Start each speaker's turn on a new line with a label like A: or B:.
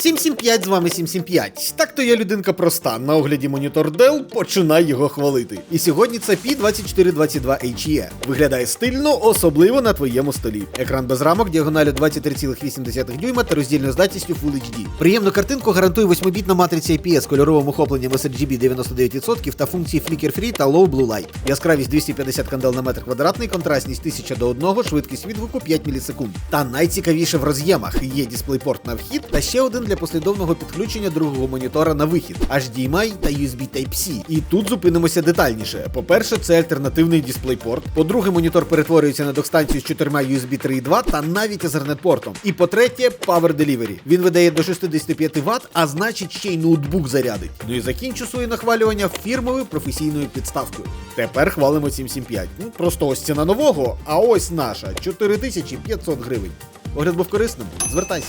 A: 775 з вами 775. Так то я людинка проста. На огляді монітор Dell починай його хвалити. І сьогодні це P2422HE. Виглядає стильно, особливо на твоєму столі. Екран без рамок, діагоналю 23,8 дюйма та роздільною здатністю Full HD. Приємну картинку гарантує 8-бітна матриця IPS з кольоровим охопленням sRGB 99% та функції Flicker Free та Low Blue Light. Яскравість 250 кандел на метр квадратний, контрастність 1000 до 1, швидкість відгуку 5 мілісекунд. Та найцікавіше в роз'ємах є DisplayPort на вхід та ще один для послідовного підключення другого монітора на вихід HDMI та USB Type-C. І тут зупинимося детальніше. По-перше, це альтернативний DisplayPort. По-друге, монітор перетворюється на док-станцію з чотирма USB 3.2 та навіть Ethernet-портом. І по-третє, Power Delivery. Він видає до 65 Вт, а значить ще й ноутбук зарядить. Ну і закінчу своє нахвалювання фірмовою професійною підставкою. Тепер хвалимо 775. Ну просто ось ціна нового, а ось наша 4500 гривень. Огляд був корисним. Звертайся.